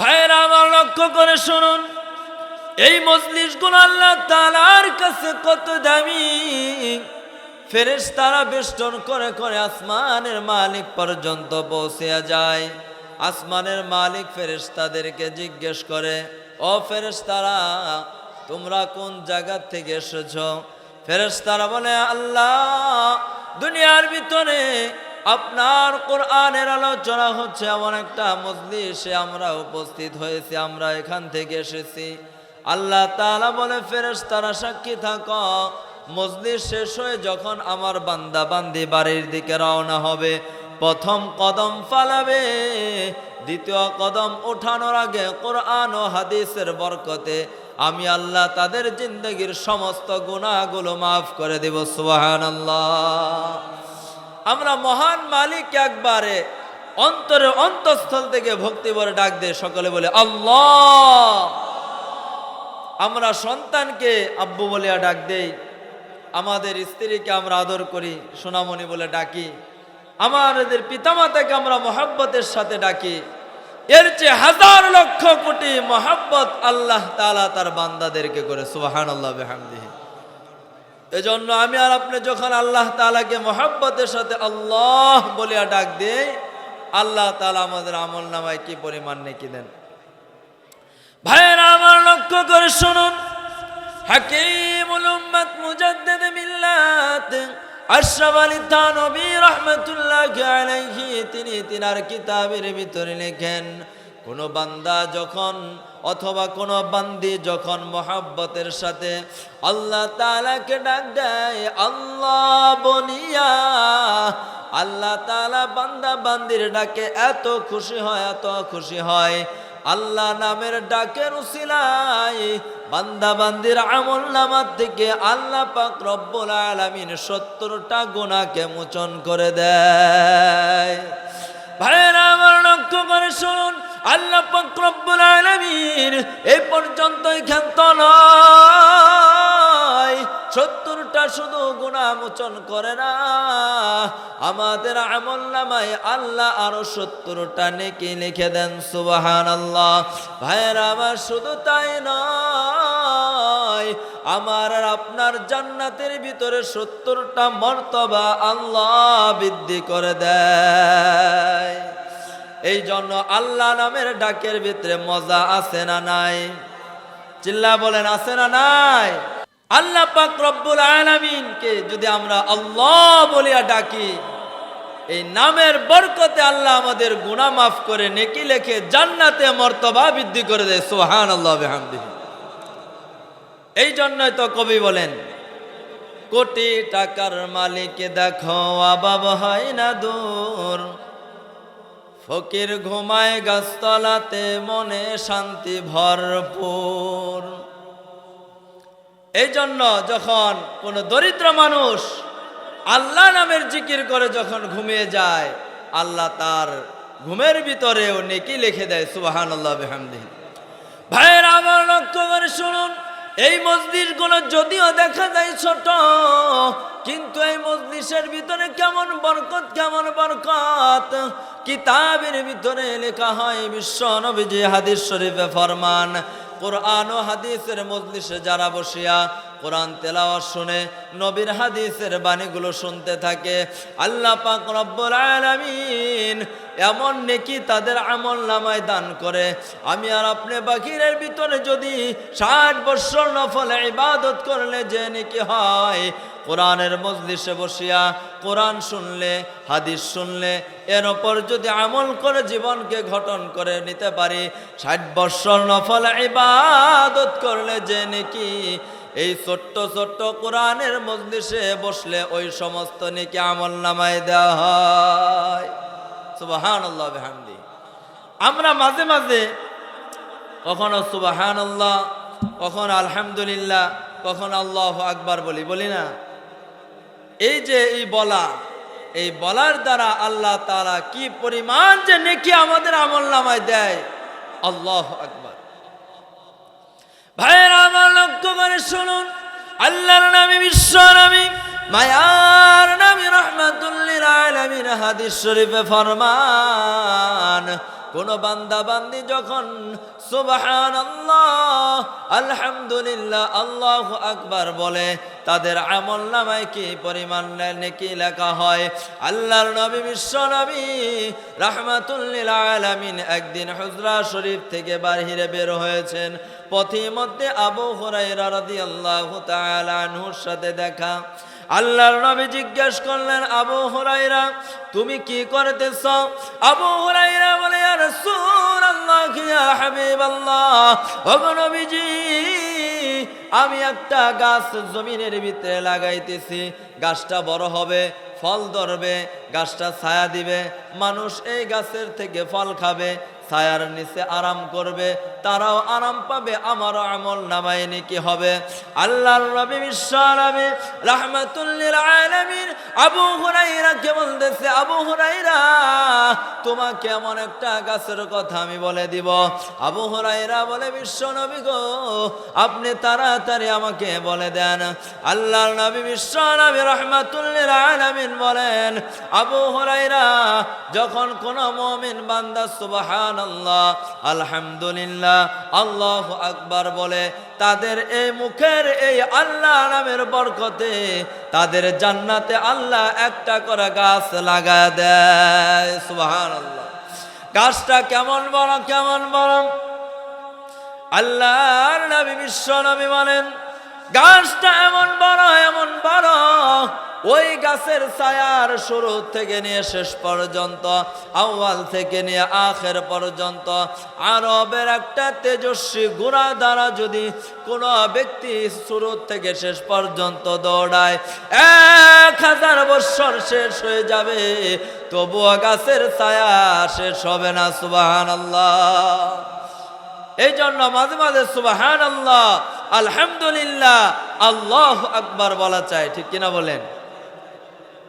ভাইয়েরা, আমার লক্ষ্য করে শুনুন। এই মজলিসগুলো আল্লাহ তালার কাছে কত দামি। ফেরেস তারা বেষ্টন করে করে আসমানের মালিক পর্যন্ত পৌঁছে যায়। আসমানের মালিক ফেরেস তাদেরকে জিজ্ঞেস করে, ও ফেরেস তারা তোমরা কোন জায়গা থেকে এসেছ? ফেরেস তারা বলে, আল্লাহ, দুনিয়ার ভিতরে আপনার কোরআনের আলোচনা হচ্ছে এমন একটা মজলিসে আমরা উপস্থিত হয়েছি, আমরা এখান থেকে এসেছি। আল্লাহ তাআলা বলে ফেরেস তারা সাক্ষী থাক, মজলিস শেষ হয়ে যখন আমার বান্দা বান্দি বাড়ির দিকে রওনা হবে, প্রথম কদম ফালাবে, দ্বিতীয় কদম ওঠানোর আগে কোরআন ও হাদিসের বরকতে আমি আল্লাহ তাদের জিন্দগির সমস্ত গুণাগুলো মাফ করে দেব সুবাহান আমরা মহান মালিক একবারে, অন্তরে অন্তঃস্থল থেকে ভক্তি বলে ডাক দিয়ে সকলে বলে, আল্লাহ! আমরা সন্তানকে আব্বু বলিয়া ডাক দেই, আমাদের স্ত্রীকে আমরা আদর করি, সোনামণি বলে ডাকি আমাদের পিতামাতাকে আমরা মহাব্বতের সাথে ডাকি, এর চেয়ে হাজার লক্ষ কোটি মহাব্বত আল্লাহ তালা তার বান্দাদেরকে করে সুবাহান আল্লাহ বেহামদিহি। এজন্য আমি আর আপনি যখন আল্লাহ তালাকে মহাব্বতের সাথে আল্লাহ বলিয়া ডাক দেই, আল্লাহ তালা আমাদের আমল নামায় কি পরিমাণ নেকি দেন। ভাইয়েরা, আমার লক্ষ্য করে শুনুন। হাকিমুল উম্মত মুজাদ্দিদ মিল্লাত। আশরাফ আলী থানবী রহমতুল্লাহ আলাইহি, তিনি তিনার কিতাবের ভিতরে লেখেন কোন বান্দা যখন অথবা কোন বান্দি যখন মহাব্বতের সাথে আল্লাহ তাআলাকে ডাক দেয়, আল্লাহ বনিয়া। আল্লাহ তালা বান্দা বান্দির ডাকে, এত খুশি হয়, এত খুশি হয়। আল্লাহ নামের ডাকের বান্দা বান্দির আমল নামার থেকে আল্লাহ পাক রব্বুল আলামিন সত্তরটা গুণাকে মোচন করে দেয়। ভাইয়েরা, আমার লক্ষ্য করে শুনুন আল্লাহ পাক রব্বুল আলামিন এই পর্যন্ত ক্ষান্ত নয়। সত্তরটা শুধু গুণা মোচন করে না। আমাদের আমল নামায় আল্লাহ আরও সত্তরটা নেকি লিখে দেন সুবাহান আল্লাহ ভাইয়েরা, আমার শুধু তাই নয়, আমার আর আপনার জান্নাতের ভিতরে সত্তরটা মর্তবা আল্লাহ বৃদ্ধি করে দেয়। এই জন্য আল্লাহ নামের ডাকের ভিতরে মজা আছে না নাই? চিল্লা বলেন, আছে না নাই? আল্লাহ পাক রব্বুল আলামিনকে যদি আমরা আল্লাহ বলিয়া ডাকি, এই নামের বরকতে আল্লাহ আমাদের গুনাহ মাফ করে, নেকি লেখে জান্নাতে মর্তবা বৃদ্ধি করে দেয় সুহান আল্লাহ বিহামদিহি। এই জন্যই তো কবি বলেন, কোটি টাকার মালিক দেখো আবাব হয় না দূর। ফকির ঘুমায় গাছতলাতে, মনে শান্তি ভরপুর। এই জন্য যখন কোন দরিদ্র মানুষ আল্লাহ নামের জিকির করে যখন ঘুমিয়ে যায়, আল্লাহ তার ঘুমের ভিতরেও নেকি লিখে দেয় সুবাহান আল্লাহ বেহামদি ভাইয়ের আমার লক্ষ্য করে শুনুন, এই মসজিদগুলো যদিও দেখা যায় ছোট কিন্তু এই মজলিসের ভিতরে কেমন বরকত কেমন বরকত? কিতাবের ভিতরে লেখা হয়, বিশ্ব নবীজি হাদিস শরীফে ফরমান, কোরআন ও হাদিসের মজলিসে যারা বসিয়া কোরআন তেলাওয়াত শুনে নবীর হাদিসের বাণীগুলো শুনতে থাকে, আল্লাহ পাক রব্বুল আলামিন এমন নেকি তাদের আমল নামায় দান করে। আমি আর আপনি বাকিরের ভিতরে যদি ষাট বৎসর নফল ইবাদত করলে যে নেকি হয় কোরআনের মজলিসে বসিয়া কোরআন শুনলে, হাদিস শুনলে, এর ওপর যদি আমল করে জীবনকে গঠন করে নিতে পারি, ষাট বৎসর নফল ইবাদত করলে যে নাকি? এই ছোট্ট ছোট্ট কোরআনের মজলিসে বসলে ওই সমস্ত নাকি আমল নামায় দেওয়া হয়। সুবাহান আল্লাহ আমরা মাঝে মাঝে কখনো সুবাহান আল্লাহ কখনো আলহামদুলিল্লাহ, কখন আল্লাহ আকবার বলি বলি না? এই যে এই বলা, এই বলার দ্বারা আল্লাহ তারা কি পরিমাণ যে নেকি আমাদের আমল নামায় দেয়? আল্লাহ আকবর। ভাইয়ের, আমার লক্ষ্য করে শুনুন। আল্লাহর নামে বিশ্ব নামে মায়ার নামে রহমাতুল্লিল আলামিন হাদিস শরীফে ফরমান কোন বান্দা বান্দি যখন সুবাহান আলহামদুলিল্লাহ, আল্লাহ আকবার বলে, তাদের আমল নামায় কি পরিমাণ নেকি লেখা হয়? আল্লাহর নবী, বিশ্ব নবী রাহমাতুল্লিল আলামিন একদিন হুজরা শরীফ থেকে বাহিরে বের হয়েছেন। পথে মধ্যে আবু হুরাইরা রাদিয়াল্লাহু তাআলা আনহুর সাথে দেখা। আল্লাহর নবী জিজ্ঞেস করলেন, আবু হুরাইরা তুমি কি করতেছ? আবু হুরাইরা বলে, ইয়া রাসূলুল্লাহ, ইয়া হাবিবাল্লাহ। ওগো নবীজি, আমি একটা গাছ জমিনের ভিতরে লাগাইতেছি। গাছটা বড় হবে, ফল ধরবে, গাছটা ছায়া দিবে। মানুষ এই গাছের থেকে ফল খাবে। ছায়ার নিচে আরাম করবে, তারাও আরাম পাবে আমারও আমল নামায় কি হবে। আল্লাহর নবী বিশ্ব নবী রাহমাতুল্লিল আলামিন আবু হুরাইরা কে বলতেছে, আবু হুরাইরা তোমাকে এমন একটা গাছের কথা আমি বলে দিব। আবু হুরাইরা বলে, বিশ্ব নবী গো, আপনি তাড়াতাড়ি আমাকে বলে দেন। আল্লাহর নবী বিশ্ব নবী রাহমাতুল্লিল আলামিন বলেন, আবু হুরাইরা যখন কোন মুমিন বান্দা সুবহান আল্লাহ আলহামদুলিল্লাহ, আল্লাহ আকবার বলে, তাদের এই মুখের এই আল্লাহ নামের বরকতে তাদের জান্নাতে আল্লাহ একটা করে গাছ লাগা দেয় সুবহান আল্লাহ গাছটা কেমন বড় কেমন বড় আল্লাহর নবী বিশ্ব নবী বলেন, গাছটা এমন বড় এমন বড় ওই গাছের ছায়ার শুরু থেকে নিয়ে শেষ পর্যন্ত, আউয়াল থেকে নিয়ে আখের পর্যন্ত, আরবের একটা তেজস্বী গুড়া দ্বারা যদি কোনো ব্যক্তি শুরু থেকে শেষ পর্যন্ত দৌড়ায়, এক হাজার বৎসর শেষ হয়ে যাবে, তবুও গাছের ছায়া শেষ হবে না সুবাহান আল্লাহ এই জন্য মাঝে মাঝে সুবাহান আল্লাহ আলহামদুলিল্লাহ, আল্লাহ আকবার বলা চাই ঠিক কিনা বলেন?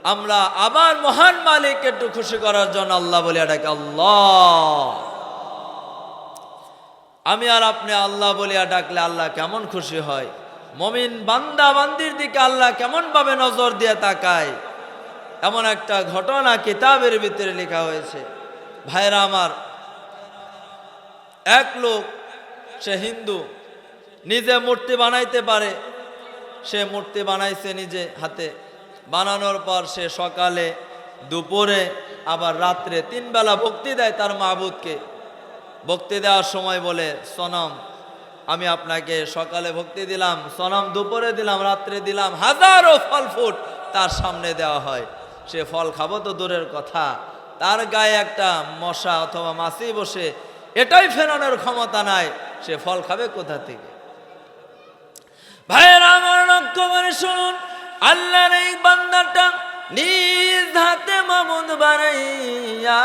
আমরা আবার মহান মালিক একটু খুশি করার জন্য আল্লাহ বলি এটাকে আল্লাহ। আমি আর আপনি আল্লাহ বলিয়া ডাকলে আল্লাহ কেমন খুশি হয়? মমিন বান্দা বান্দির দিকে আল্লাহ কেমন ভাবে নজর দিয়ে তাকায়? এমন একটা ঘটনা কিতাবের ভিতরে লেখা হয়েছে। ভাইরা আমার, এক লোক, সে হিন্দু, নিজে মূর্তি বানাইতে পারে। সে মূর্তি বানাইছে নিজে হাতে। বানানোর পর সে সকালে, দুপুরে, আবার রাত্রে তিন বেলা ভক্তি দেয় তার মাহবুদকে। ভক্তি দেওয়ার সময় বলে, সনম, আমি আপনাকে সকালে ভক্তি দিলাম, সনম দুপুরে দিলাম, রাত্রে দিলাম, হাজারো ফল ফুট তার সামনে দেওয়া হয়। সে ফল খাব তো দূরের কথা। তার গায়ে একটা মশা অথবা মাছি বসে, এটাই ফেরানোর ক্ষমতা নাই। সে ফল খাবে কোথা থেকে? ভাইয়ের, আমার লক্ষ্য করে শুনুন। আল্লাহর এই বান্দাটা নিজ হাতে মামুদ বানাইয়া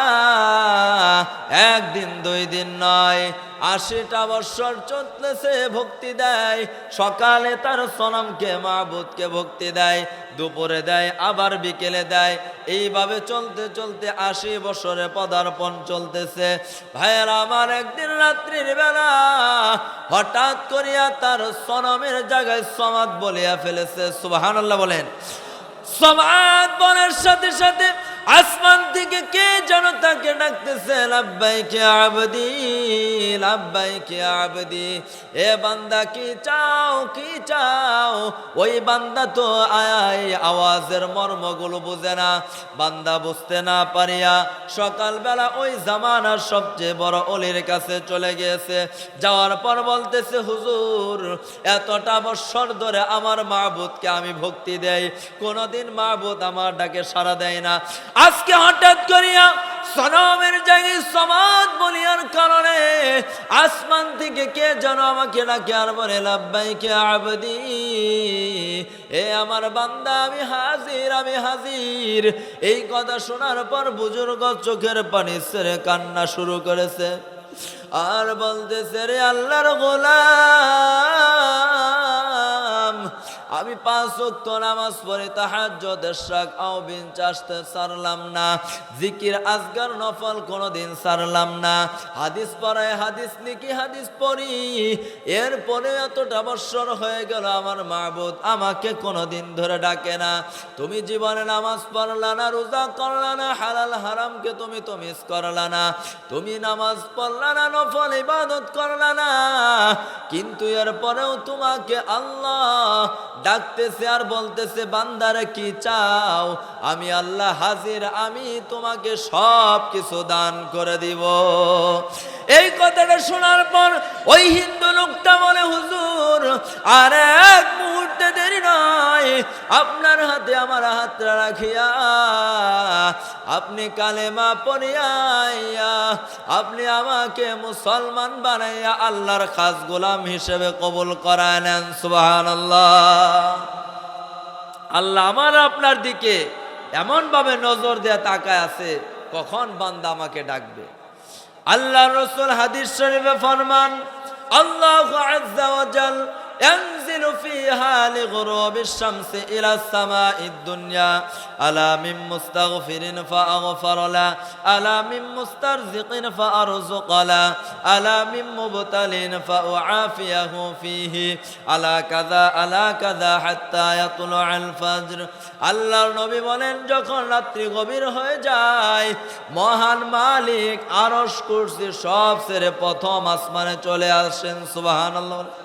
একদিন দুই দিন নয় আশিটা বৎসর চলতেছে, ভক্তি দেয়। সকালে তার সনমকে, মাহবুদকে ভক্তি দেয়, দুপুরে দেয়, আবার বিকেলে দেয়। এইভাবে চলতে চলতে আশি বছরে পদার্পণ চলতেছে। ভাইয়ের, আমার একদিন রাত্রির বেলা হঠাৎ করিয়া তার সনমের জায়গায় সমাদ বলিয়া ফেলেছে। সুবাহান বলেন। সমাদ বলার সাথে সাথে আসমান থেকে কে যেন তাকে ডাকতেছে, লাব্বাই কে আবদি, লাব্বাই কে আবদি, এ বান্দা কি চাও কি চাও? ওই বান্দা তো আয় আওয়াজের মর্মগুলো বুঝে না, বান্দা বুঝতে না পারিয়া সকালবেলা ওই জামানার সবচেয়ে বড় অলির কাছে চলে গিয়েছে। যাওয়ার পর বলতেছে, হুজুর, এতটা বৎসর ধরে আমার মাহবুদকে আমি ভক্তি দেই, কোনোদিন মাহবুদ আমার ডাকে সাড়া দেয় না। আজকে হঠাৎ করিয়া সনমের জায়গায় সমাজ বলিয়ার কারণে আসমান থেকে কে যেন আমাকে ডাকে আর বলে লাভবাই কে আবদি, এ আমার বান্দা, আমি হাজির আমি হাজির। এই কথা শোনার পর বুজুর্গ চোখের পানি ছেড়ে কান্না শুরু করেছে। আর বলতেছে, রে আল্লাহর গোলাম আমি পাঁচ ওয়াক্ত নামাজ পড়ে তাহাজ্জুদের শাক আও বিন চাষতে ছাড়লাম না। জিকির, আজগার, নফল কোনোদিন সারলাম না। হাদিস পড়ায় হাদিস নিকি, হাদিস পড়ি। এরপরে এতটা বৎসর হয়ে গেল আমার মাহবুদ, আমাকে কোনোদিন ধরে ডাকে না। তুমি জীবনে নামাজ পড়লা না, রোজা করলা না, হালাল হারামকে তুমি তো মিস করলা না। তুমি নামাজ পড়লা না, নফল ইবাদত করলা না। কিন্তু এরপরেও তোমাকে আল্লাহ ডাকতেছে আর বলতেছে, বান্দারে কি চাও? আমি আল্লাহ হাজির, আমি তোমাকে সব কিছু দান করে দিব। এই কথাটা শোনার পর ওই হিন্দু লোকটা বলে, হুজুর আর এক মুহূর্তে দেরি নয়। আপনার হাতে আমার হাতটা রাখিয়া আপনি কালেমা পড়িয়া আপনি আমাকে মুসলমান বানাইয়া আল্লাহর খাস গোলাম হিসেবে কবুল করায় নেন সুবাহান আল্লাহ আমার আপনার দিকে এমন ভাবে নজর দেয়া তাকায় আছে, কখন বান্দা আমাকে ডাকবে? আল্লাহ রসুল হাদিস শরীফে ফরমান, আল্লাহ فيها لغروب الشمس إلى السماء الدنيا ألا من مستغفر فأغفر له ألا من مسترزق فأرزق له ألا من مبتل فأعافيه فيه ألا كذا ألا كذا حتى يطلع الفجر আল্লাহর নবী বলেন যখন রাত্রি গভীর হয়ে যায় মহান মালিক আরশ কুরসি সব ছেড়ে প্রথম আসমানে চলে আসেন সুবহানাল্লাহ আল্লাহ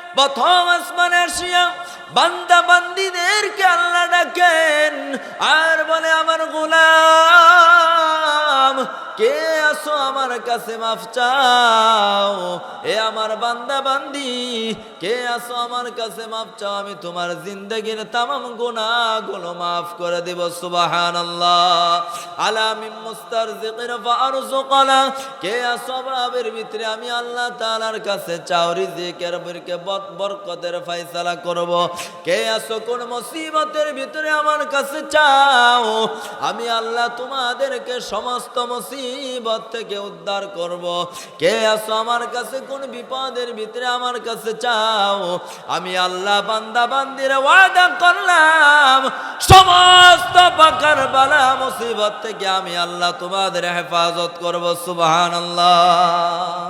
প্রথম আসমানে আসিয়া বান্দা বান্দিদেরকে আল্লাহ ডাকেন, আর বলে, আমার গোলাম, কে আসো আমার কাছে মাফ চাও? এ আমার বান্দা বান্দি, কে আসো আমার কাছে মাফ চাও? আমি তোমার জিন্দগির তামাম গুনাহগুলো মাফ করে দেব, সুবহানাল্লাহ। আলামিন মুস্তারজিকিন ফারজুকানা কে আসো বাবের ভিতরে? আমি আল্লাহ তালার কাছে চাও, রিজিকের বরকে বরকতের ফয়সালা করব। কে আসো কোন মুসিবতের ভিতরে আমার কাছে চাও? আমি আল্লাহ তোমাদেরকে সমস্ত মুসিবত থেকে উদ্ধার করব। কে আসো আমার কাছে কোন বিপদের ভিতরে আমার কাছে চাও? আমি আল্লাহ বান্দা, বান্দির ওয়াদা করলাম। সমস্ত পাকার বালা মুসিবত থেকে আমি আল্লাহ তোমাদের হেফাজত করব। সুবহানাল্লাহ।